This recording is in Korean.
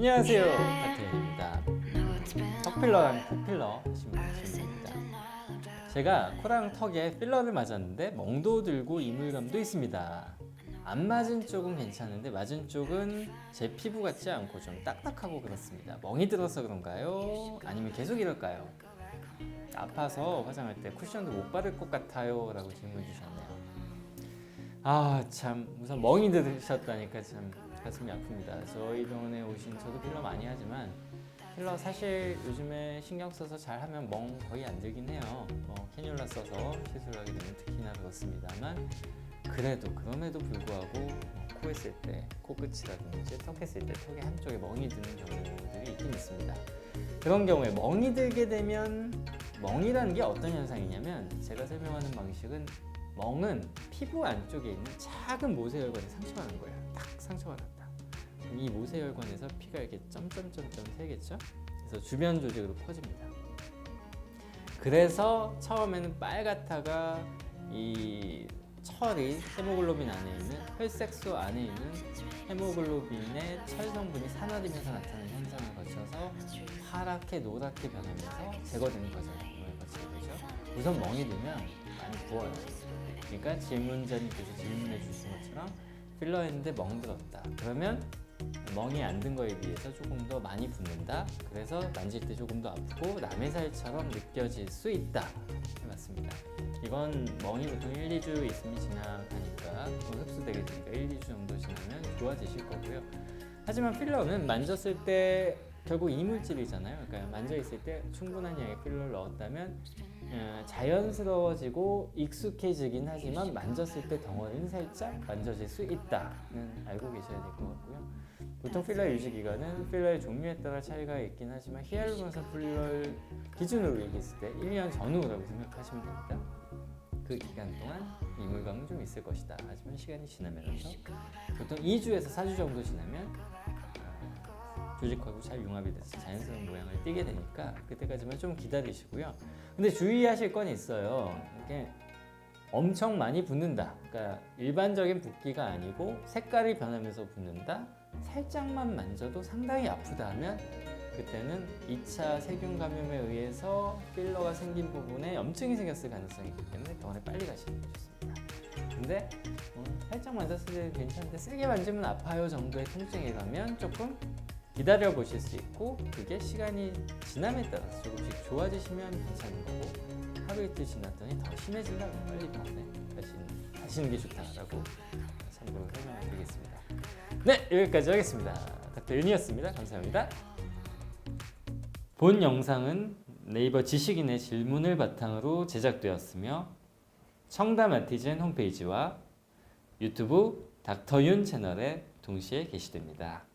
안녕하세요. 파트입니다. 턱필러랑 코필러 하시면 됩니다. 제가 코랑 턱에 필러를 맞았는데 멍도 들고 이물감도 있습니다. 안 맞은 쪽은 괜찮은데 맞은 쪽은 제 피부 같지 않고 좀 딱딱하고 그렇습니다. 멍이 들어서 그런가요? 아니면 계속 이럴까요? 아파서 화장할 때 쿠션도 못 바를 것 같아요 라고 질문 주셨네요. 아 참. 우선 멍이 들으셨다니까 참 가슴이 아픕니다. 저희 병원에 오신 저도 필러 많이 하지만 필러 사실 요즘에 신경 써서 잘 하면 멍 거의 안 들긴 해요. 뭐 캐뉼라 써서 시술하게 되면 특히나 그렇습니다만 그래도 그럼에도 불구하고 뭐 코에 쓸때 코끝이라든지 턱에 쓸때 턱의 한쪽에 멍이 드는 경우들이 있긴 있습니다. 그런 경우에 멍이 들게 되면 멍이라는 게 어떤 현상이냐면 제가 설명하는 방식은 멍은 피부 안쪽에 있는 작은 모세혈관에 상처가 난 거예요. 딱 상처가. 그럼 이 모세혈관에서 피가 이렇게 점점점점 새겠죠? 그래서 주변 조직으로 퍼집니다. 그래서 처음에는 빨갛다가 이 철이 헤모글로빈 안에 있는 혈색소 안에 있는 헤모글로빈의 철 성분이 산화되면서 나타나는 현상을 거쳐서 파랗게 노랗게 변하면서 제거되는 과정을 거치게. 우선 멍이 들면 많이 부어요. 그러니까 질문자님께서 질문해 주신 필러 했는데 멍 들었다. 그러면 멍이 안 든 거에 비해서 조금 더 많이 붓는다. 그래서 만질 때 조금 더 아프고 남의 살처럼 느껴질 수 있다. 맞습니다. 이건 멍이 보통 1, 2주 있으면 지나가니까 또 흡수되게 되니까 1, 2주 정도 지나면 좋아지실 거고요. 하지만 필러는 만졌을 때 결국 이물질이잖아요. 그러니까 만져 있을 때 충분한 양의 필러를 넣었다면 어, 자연스러워지고 익숙해지긴 하지만 만졌을 때 덩어리는 살짝 만져질 수 있다는 알고 계셔야 될 것 같고요. 보통 필러 유지 기간은 필러의 종류에 따라 차이가 있긴 하지만 히알루론산 필러를 기준으로 얘기했을 때 1년 전후라고 생각하시면 됩니다. 그 기간 동안 이물감은 좀 있을 것이다. 하지만 시간이 지나면서 보통 2주에서 4주 정도 지나면 어, 조직하고 잘 융합이 돼서 자연스러운 모양을 띠게 되니까 그때까지만 좀 기다리시고요. 근데 주의하실 건 있어요. 이게 엄청 많이 붓는다. 그러니까 일반적인 붓기가 아니고 색깔이 변하면서 붓는다. 살짝만 만져도 상당히 아프다 하면 그때는 2차 세균 감염에 의해서 필러가 생긴 부분에 염증이 생겼을 가능성이 있기 때문에 병원에 빨리 가시는 게 좋습니다. 근데 어, 살짝 만졌을 때 괜찮은데 세게 만지면 아파요 정도의 통증이라면 조금 기다려 보실 수 있고 그게 시간이 지남에 따라서 조금씩 좋아지시면 괜찮은 거고 하루 이틀 지났더니 더 심해진다면 빨리 병원에 가시는, 가시는 게 좋다라고 참고로 설명을 드리겠습니다. 네 여기까지 하겠습니다. 닥터 윤이었습니다. 감사합니다. 본 영상은 네이버 지식인의 질문을 바탕으로 제작되었으며 청담 아티젠 홈페이지와 유튜브 닥터윤 채널에 동시에 게시됩니다.